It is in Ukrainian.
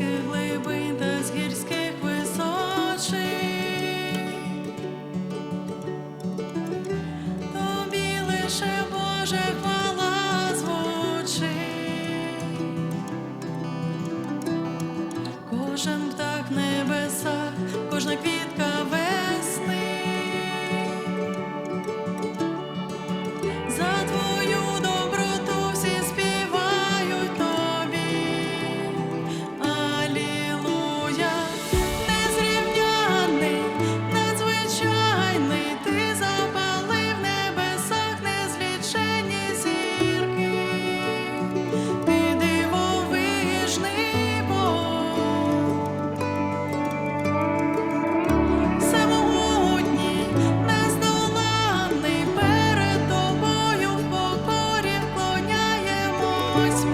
морських глибин та з гірських височин. Тобі лише Боже хвала звучить. кожен птах небеса, кожна квітка. voice.